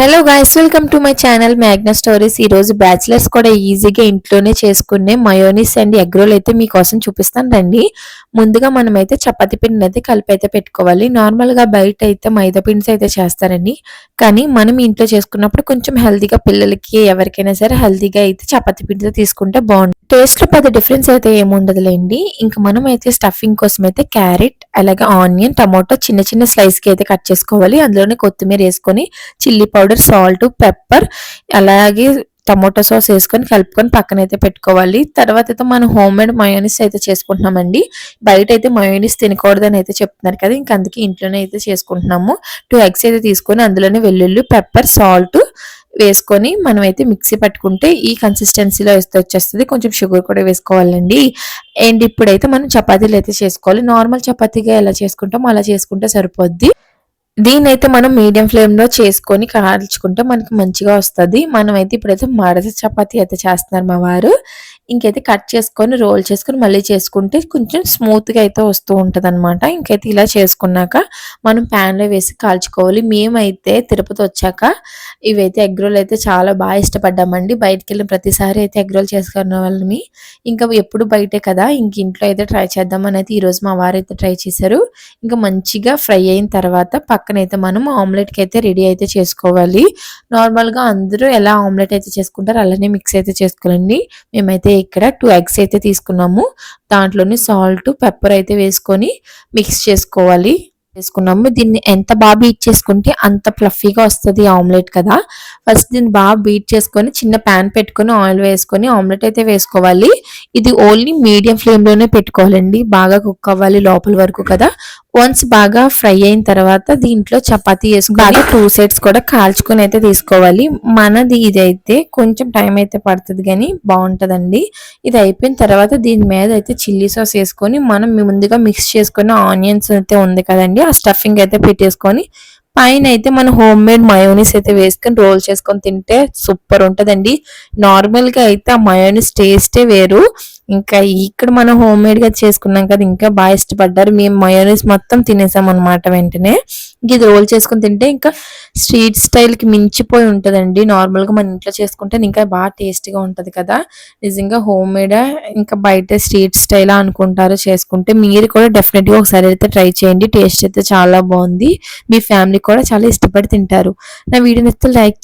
Hello guys welcome to my channel Magna stories ఈరోజు bachelors కూడా ఈజీగా ఇంట్లోనే చేసుకునే మయోనిస్ అండ్ ఎగ్ రోల్ అయితే మీకోసం చూపిస్తాను రండి. ముందుగా మనం అయితే చపాతి పిండిని అయితే కలిపి అయితే పెట్టుకోవాలి. నార్మల్గా బయట అయితే మైదా పిండిస్ అయితే చేస్తారండి. కానీ మనం ఇంట్లో చేసుకున్నప్పుడు కొంచెం హెల్తీగా పిల్లలకి ఎవరికైనా సరే హెల్తీగా అయితే చపాతి పిండితో తీసుకుంటే బాగుంటుంది. టేస్ట్లో పెద్ద డిఫరెన్స్ అయితే ఏముండదులేండి. ఇంకా మనం అయితే స్టఫింగ్ కోసం అయితే క్యారెట్ అలాగే ఆనియన్ టమాటో చిన్న చిన్న స్లైస్కి అయితే కట్ చేసుకోవాలి. అందులోనే కొత్తిమీర వేసుకొని చిల్లీ పౌడర్ సాల్ట్ పెప్పర్ అలాగే టమోటా సాస్ వేసుకొని కలుపుకొని పక్కన అయితే పెట్టుకోవాలి. తర్వాత అయితే మనం హోమ్ మేడ్ మయోనిస్ అయితే చేసుకుంటున్నామండి. బయట అయితే మయోనిస్ తినకూడదని అయితే చెప్తున్నారు కదా ఇంక అందుకే ఇంట్లోనే అయితే చేసుకుంటున్నాము. టూ ఎగ్స్ అయితే తీసుకొని అందులోనే వెల్లుల్లి పెప్పర్ సాల్ట్ వేసుకొని మనం అయితే మిక్సీ పట్టుకుంటే ఈ కన్సిస్టెన్సీలో వేస్తే వచ్చేస్తుంది. కొంచెం షుగర్ కూడా వేసుకోవాలండి. అండ్ ఇప్పుడైతే మనం చపాతీలు అయితే చేసుకోవాలి. నార్మల్ చపాతీగా ఎలా చేసుకుంటామో అలా చేసుకుంటే సరిపోద్ది. దీన్ని అయితే మనం మీడియం ఫ్లేమ్లో చేసుకొని కాల్చుకుంటే మనకి మంచిగా వస్తుంది. మనం అయితే ఇప్పుడైతే మడత చపాతి అయితే చేస్తున్నారు మా వారు. ఇంకైతే కట్ చేసుకొని రోల్ చేసుకొని మళ్ళీ చేసుకుంటే కొంచెం స్మూత్గా అయితే వస్తూ ఉంటుంది అనమాట ఇంకైతే ఇలా చేసుకున్నాక మనం ప్యాన్లో వేసి కాల్చుకోవాలి. మేమైతే తిరుపతి వచ్చాక ఇవైతే ఎగ్ రోల్ అయితే చాలా బాగా ఇష్టపడ్డామండి. బయటకు వెళ్ళిన ప్రతిసారి అయితే ఎగ్ రోల్ చేసుకున్న వాళ్ళని ఇంకా ఎప్పుడు బయటే కదా ఇంక ఇంట్లో అయితే ట్రై చేద్దామని అయితే ఈరోజు మా వారు అయితే ట్రై చేశారు. ఇంకా మంచిగా ఫ్రై అయిన తర్వాత పక్కన అయితే మనం ఆమ్లెట్కి అయితే రెడీ అయితే చేసుకోవాలి. నార్మల్గా అందరూ ఎలా ఆమ్లెట్ అయితే చేసుకుంటారో అలానే మిక్స్ అయితే చేసుకోవాలండి. మేమైతే ఇక్కడ టూ ఎగ్స్ అయితే తీసుకున్నాము. దాంట్లోని సాల్ట్ పెప్పర్ అయితే వేసుకొని మిక్స్ చేసుకోవాలి. వేసుకున్నాము దీన్ని ఎంత బాగా బీట్ చేసుకుంటే అంత ఫ్లఫీగా వస్తుంది ఆమ్లెట్ కదా. ఫస్ట్ దీన్ని బాగా బీట్ చేసుకొని చిన్న ప్యాన్ పెట్టుకొని ఆయిల్ వేసుకొని ఆమ్లెట్ అయితే వేసుకోవాలి. ఇది ఓన్లీ మీడియం ఫ్లేమ్లోనే పెట్టుకోవాలండి. బాగా కుక్ అవ్వాలి లోపల వరకు కదా. వన్స్ బాగా ఫ్రై అయిన తర్వాత దీంట్లో చపాతీ వేసుకుని బాగా టూ సైడ్స్ కూడా కాల్చుకొని అయితే తీసుకోవాలి. మనది ఇది అయితే కొంచెం టైం అయితే పడుతుంది కానీ బాగుంటదండి. ఇది అయిపోయిన తర్వాత దీని మీద అయితే చిల్లీ సాస్ వేసుకొని మనం ముందుగా మిక్స్ చేసుకున్న ఆనియన్స్ అయితే ఉంది కదండి. ఆ స్టఫింగ్ అయితే పెట్టేసుకొని పైన అయితే మన హోమ్ మేడ్ మయోనీస్ అయితే వేసుకొని రోల్ చేసుకొని తింటే సూపర్ ఉంటదండి. నార్మల్గా అయితే ఆ మయోనీస్ టేస్టే వేరు. ఇంకా ఇక్కడ మనం హోమ్ మేడ్గా చేసుకున్నాం కదా ఇంకా బాగా ఇష్టపడ్డారు. మేము మయోనీస్ మొత్తం తినేసాం అనమాట వెంటనే. ఇంక ఇది రోల్ చేసుకొని తింటే ఇంకా స్ట్రీట్ స్టైల్కి మించిపోయి ఉంటుందండి. నార్మల్గా మన ఇంట్లో చేసుకుంటే ఇంకా బాగా టేస్టీగా ఉంటుంది కదా. నిజంగా హోమ్ మేడ్ ఇంకా బయట స్ట్రీట్ స్టైల్ అనుకుంటారు చేసుకుంటే మీరు కూడా డెఫినెట్గా ఒకసారి అయితే ట్రై చేయండి. టేస్ట్ అయితే చాలా బాగుంది. మీ ఫ్యామిలీ కూడా చాలా ఇష్టపడి తింటారు. నా వీడియో నచ్చితే లైక్